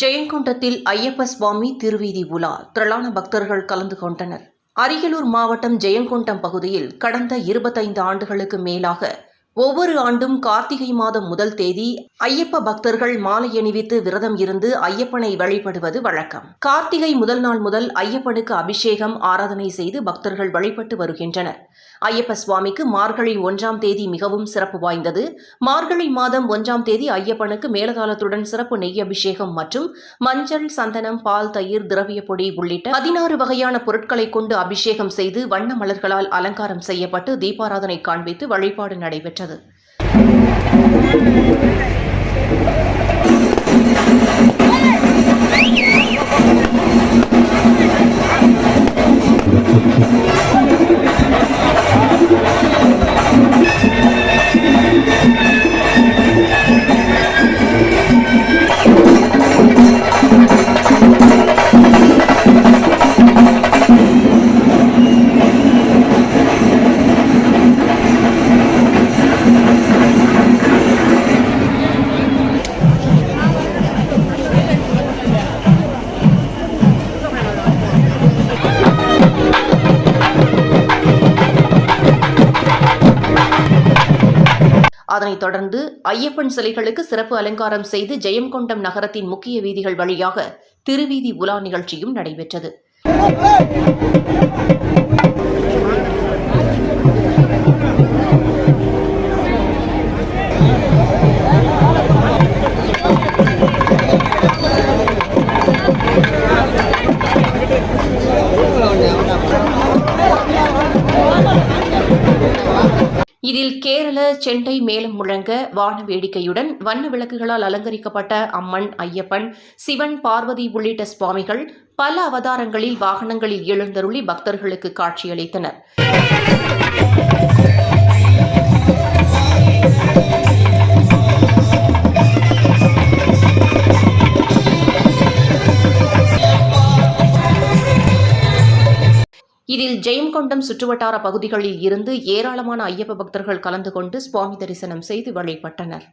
ஜெயங்கொண்டத்தில் ஐயப்ப சுவாமி திருவீதி உலா. திரளான பக்தர்கள் கலந்து கொண்டனர். அரியலூர் மாவட்டம் ஜெயங்கொண்டம் பகுதியில் கடந்த இருபத்தைந்து ஆண்டுகளுக்கு மேலாக ஒவ்வொரு ஆண்டும் கார்த்திகை மாதம் முதல் தேதி ஐயப்ப பக்தர்கள் மாலை அணிவித்து விரதம் இருந்து ஐயப்பனை வழிபடுவது வழக்கம். கார்த்திகை முதல் நாள் முதல் ஐயப்பனுக்கு அபிஷேகம் ஆராதனை செய்து பக்தர்கள் வழிபட்டு வருகின்றனர். ஐயப்ப சுவாமிக்கு மார்கழி ஒன்றாம் தேதி மிகவும் சிறப்பு வாய்ந்தது. மார்கழி மாதம் ஒன்றாம் தேதி ஐயப்பனுக்கு மேலதாளத்துடன் சிறப்பு நெய் அபிஷேகம் மற்றும் மஞ்சள் சந்தனம் பால் தயிர் திரவிய பொடி உள்ளிட்ட பதினாறு வகையான பொருட்களை கொண்டு அபிஷேகம் செய்து வண்ண மலர்களால் அலங்காரம் செய்யப்பட்டு தீபாராதனை காண்பித்து வழிபாடு நடைபெற்றது. ആരംഭിച്ചത് அதனைத் தொடர்ந்து ஐயப்பன் சிலைகளுக்கு சிறப்பு அலங்காரம் செய்து ஜெயங்கொண்டம் நகரத்தின் முக்கிய வீதிகள் வழியாக திருவீதி உலா நிகழ்ச்சியும் நடைபெற்றது. இதில் கேரள செண்டை மேலும் முழங்க வான வேடிக்கையுடன் வண்ண விளக்குகளால் அலங்கரிக்கப்பட்ட அம்மன் ஐயப்பன் சிவன் பார்வதி உள்ளிட்ட சுவாமிகள் பல அவதாரங்களில் வாகனங்களில் எழுந்தருளி பக்தர்களுக்கு காட்சியளித்தனர். இதில் ஜெயங்கொண்டம் சுற்றுவட்டார பகுதிகளில் இருந்து ஏராளமான ஐயப்ப பக்தர்கள் கலந்து கொண்டு சுவாமி தரிசனம் செய்து வழிபட்டனர்.